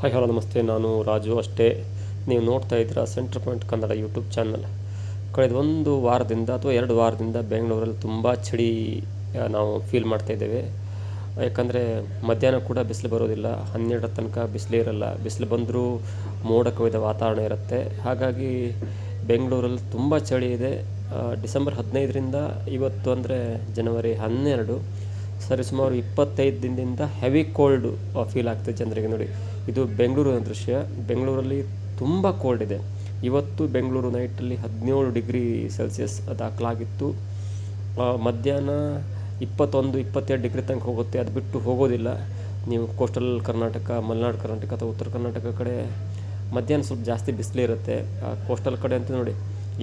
Hi, hello, ನಮಸ್ತೆ. ನಾನು ರಾಜು ಅಷ್ಟೇ. ನೀವು ನೋಡ್ತಾ ಇದ್ದೀರಾ centre point Kannada YouTube channel. ಕಳೆದ ಒಂದು ವಾರದಿಂದ ಅಥವಾ ಎರಡು ವಾರದಿಂದ ಬೆಂಗಳೂರಲ್ಲಿ ತುಂಬ ಚಳಿ ನಾವು ಫೀಲ್ ಮಾಡ್ತಾ ಇದ್ದೇವೆ. ಯಾಕಂದರೆ ಮಧ್ಯಾಹ್ನ ಕೂಡ ಬಿಸಿಲು ಬರೋದಿಲ್ಲ. ಹನ್ನೆರಡರ ತನಕ ಬಿಸಿಲೇ ಇರಲ್ಲ. ಬಿಸಿಲು ಬಂದರೂ ಮೋಡ ಕವಿದ ವಾತಾವರಣ ಇರುತ್ತೆ. ಹಾಗಾಗಿ ಬೆಂಗಳೂರಲ್ಲಿ ತುಂಬ ಚಳಿ ಇದೆ. ಡಿಸೆಂಬರ್ ಹದಿನೈದರಿಂದ ಇವತ್ತು ಅಂದರೆ ಜನವರಿ ಹನ್ನೆರಡು. ಸರಿ ಸುಮಾರು ಇಪ್ಪತ್ತೈದು ದಿನದಿಂದ ಹೆವಿ ಕೋಲ್ಡ್ ಫೀಲ್ ಆಗ್ತದೆ ಜನರಿಗೆ ನೋಡಿ. ಇದು ಬೆಂಗಳೂರಿನ ದೃಶ್ಯ. ಬೆಂಗಳೂರಲ್ಲಿ ತುಂಬ ಕೋಲ್ಡ್ ಇದೆ. ಇವತ್ತು ಬೆಂಗಳೂರು ನೈಟಲ್ಲಿ ಹದಿನೇಳು ಡಿಗ್ರಿ ಸೆಲ್ಸಿಯಸ್ ದಾಖಲಾಗಿತ್ತು. ಮಧ್ಯಾಹ್ನ ಇಪ್ಪತ್ತೊಂದು, ಇಪ್ಪತ್ತೆರಡು ಡಿಗ್ರಿ ತನಕ ಹೋಗುತ್ತೆ. ಅದು ಬಿಟ್ಟು ಹೋಗೋದಿಲ್ಲ. ನೀವು ಕೋಸ್ಟಲ್ ಕರ್ನಾಟಕ, ಮಲೆನಾಡು ಕರ್ನಾಟಕ ಅಥವಾ ಉತ್ತರ ಕರ್ನಾಟಕ ಕಡೆ ಮಧ್ಯಾಹ್ನ ಸ್ವಲ್ಪ ಜಾಸ್ತಿ ಬಿಸಿಲೇ ಇರುತ್ತೆ. ಕೋಸ್ಟಲ್ ಕಡೆ ಅಂತ ನೋಡಿ,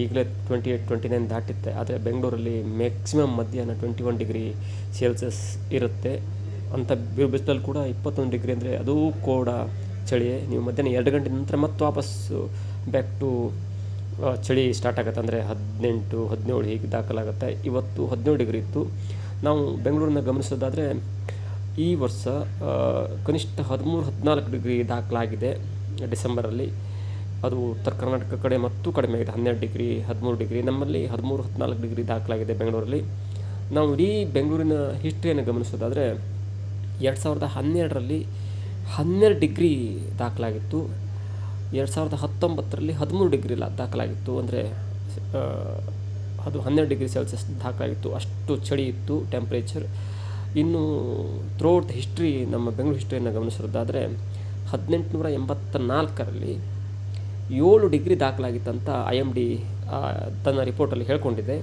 ಈಗಲೇ ಟ್ವೆಂಟಿ ಏಯ್ಟ್ ಟ್ವೆಂಟಿ ನೈನ್ ದಾಟಿತ್ತೆ. ಆದರೆ ಬೆಂಗಳೂರಲ್ಲಿ ಮ್ಯಾಕ್ಸಿಮಮ್ ಮಧ್ಯಾಹ್ನ ಟ್ವೆಂಟಿ ಒನ್ ಡಿಗ್ರಿ ಸೆಲ್ಸಿಯಸ್ ಇರುತ್ತೆ. ಅಂಥ ಬಿಸಿಲಲ್ಲಿ ಕೂಡ ಇಪ್ಪತ್ತೊಂದು ಡಿಗ್ರಿ ಅಂದರೆ ಅದೂ ಕೂಡ ಚಳಿ. ನೀವು ಮಧ್ಯಾಹ್ನ ಎರಡು ಗಂಟೆ ನಂತರ ಮತ್ತೆ ವಾಪಸ್ಸು ಬ್ಯಾಕ್ ಟು ಚಳಿ ಸ್ಟಾರ್ಟ್ ಆಗುತ್ತೆ. ಅಂದರೆ ಹದಿನೆಂಟು, ಹದಿನೇಳು ಹೀಗೆ ದಾಖಲಾಗುತ್ತೆ. ಇವತ್ತು ಹದಿನೇಳು ಡಿಗ್ರಿ ಇತ್ತು. ನಾವು ಬೆಂಗಳೂರನ್ನ ಗಮನಿಸೋದಾದರೆ ಈ ವರ್ಷ ಕನಿಷ್ಠ ಹದಿಮೂರು, ಹದಿನಾಲ್ಕು ಡಿಗ್ರಿ ದಾಖಲಾಗಿದೆ ಡಿಸೆಂಬರಲ್ಲಿ. ಅದು ಉತ್ತರ ಕರ್ನಾಟಕ ಕಡೆ ಮತ್ತೂ ಕಡಿಮೆ ಆಗಿದೆ. ಹನ್ನೆರಡು ಡಿಗ್ರಿ ಹದಿಮೂರು ಡಿಗ್ರಿ ನಮ್ಮಲ್ಲಿ ಹದಿಮೂರು, ಹದಿನಾಲ್ಕು ಡಿಗ್ರಿ ದಾಖಲಾಗಿದೆ ಬೆಂಗಳೂರಲ್ಲಿ. ನಾವು ಇಡೀ ಬೆಂಗಳೂರಿನ ಹಿಸ್ಟ್ರಿಯನ್ನು ಗಮನಿಸೋದಾದರೆ ಎರಡು ಸಾವಿರದ ಹನ್ನೆರಡರಲ್ಲಿ ಹನ್ನೆರಡು ಡಿಗ್ರಿ ದಾಖಲಾಗಿತ್ತು. ಎರಡು ಸಾವಿರದ ಹತ್ತೊಂಬತ್ತರಲ್ಲಿ ಹದಿಮೂರು ಡಿಗ್ರಿ ದಾಖಲಾಗಿತ್ತು. ಅಂದರೆ ಅದು ಹನ್ನೆರಡು ಡಿಗ್ರಿ ಸೆಲ್ಸಿಯಸ್ ದಾಖಲಾಗಿತ್ತು. ಅಷ್ಟು ಚಳಿ ಇತ್ತು ಟೆಂಪ್ರೇಚರ್ ಇನ್ನು ಥ್ರೂಔಟ್ ಹಿಸ್ಟ್ರಿ ನಮ್ಮ ಬೆಂಗಳೂರು ಹಿಸ್ಟ್ರಿಯನ್ನು ಗಮನಿಸೋದಾದರೆ, ಹದಿನೆಂಟುನೂರ ಎಂಬತ್ತ ನಾಲ್ಕರಲ್ಲಿ ಏಳು ಡಿಗ್ರಿ ದಾಖಲಾಗಿತ್ತಂತ ಐ ಎಂ ಡಿ ತನ್ನ ರಿಪೋರ್ಟಲ್ಲಿ ಹೇಳ್ಕೊಂಡಿದೆ.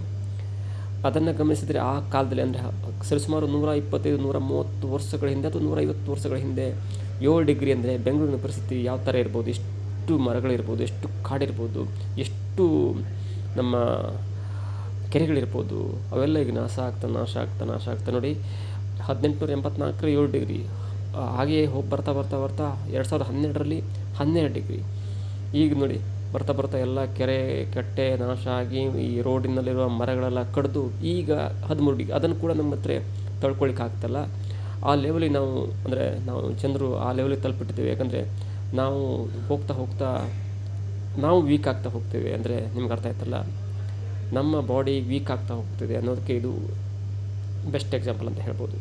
ಅದನ್ನು ಗಮನಿಸಿದರೆ ಆ ಕಾಲದಲ್ಲಿ ಅಂದರೆ ಸರಿಸುಮಾರು ನೂರ ಇಪ್ಪತ್ತೈದು, ನೂರ ಮೂವತ್ತು ವರ್ಷಗಳ ಹಿಂದೆ ಅಥವಾ ನೂರ ಐವತ್ತು ವರ್ಷಗಳ ಹಿಂದೆ ಏಳು ಡಿಗ್ರಿ ಅಂದರೆ ಬೆಂಗಳೂರಿನ ಪರಿಸ್ಥಿತಿ ಯಾವ ಥರ ಇರ್ಬೋದು? ಎಷ್ಟು ಮರಗಳಿರ್ಬೋದು ಎಷ್ಟು ಕಾಡಿರ್ಬೋದು ಎಷ್ಟು ನಮ್ಮ ಕೆರೆಗಳಿರ್ಬೋದು ಅವೆಲ್ಲ ಈಗ ನಾಶ ಆಗ್ತಾ ನಾಶ ಆಗ್ತಾ ನಾಶ ಆಗ್ತಾ ನೋಡಿ, ಹದಿನೆಂಟುನೂರ ಎಂಬತ್ನಾಲ್ಕರ ಏಳು ಡಿಗ್ರಿ ಹಾಗೆಯೇ ಹೋಗಿ ಬರ್ತಾ ಬರ್ತಾ ಬರ್ತಾ ಎರಡು ಸಾವಿರದ ಹನ್ನೆರಡರಲ್ಲಿ ಹನ್ನೆರಡು ಡಿಗ್ರಿ. ಈಗ ನೋಡಿ ಬರ್ತಾ ಬರ್ತಾ ಎಲ್ಲ ಕೆರೆ, ಕಟ್ಟೆ ನಾಶ ಆಗಿ ಈ ರೋಡಿನಲ್ಲಿರುವ ಮರಗಳೆಲ್ಲ ಕಡಿದು ಈಗ ಹದಿಮೂರು ಅದನ್ನು ಕೂಡ ನಮ್ಮ ಹತ್ರ ತಳ್ಕೊಳ್ಳಿಕ್ಕಾಗ್ತಲ್ಲ ಆ ಲೆವೆಲಿಗೆ ನಾವು ಅಂದರೆ ನಾವು ಚಂದ್ರು ಆ ಲೆವೆಲಿಗೆ ತಲುಪಿಟ್ಟಿದ್ದೇವೆ. ಯಾಕಂದರೆ ನಾವು ಹೋಗ್ತಾ ಹೋಗ್ತಾ ನಾವು ವೀಕ್ ಆಗ್ತಾ ಹೋಗ್ತೇವೆ ಅಂದರೆ ನಿಮ್ಗೆ ಅರ್ಥ ಆಯ್ತಲ್ಲ? ನಮ್ಮ ಬಾಡಿ ವೀಕ್ ಆಗ್ತಾ ಹೋಗ್ತಿದೆ ಅನ್ನೋದಕ್ಕೆ ಇದು ಬೆಸ್ಟ್ ಎಕ್ಸಾಂಪಲ್ ಅಂತ ಹೇಳ್ಬೋದು.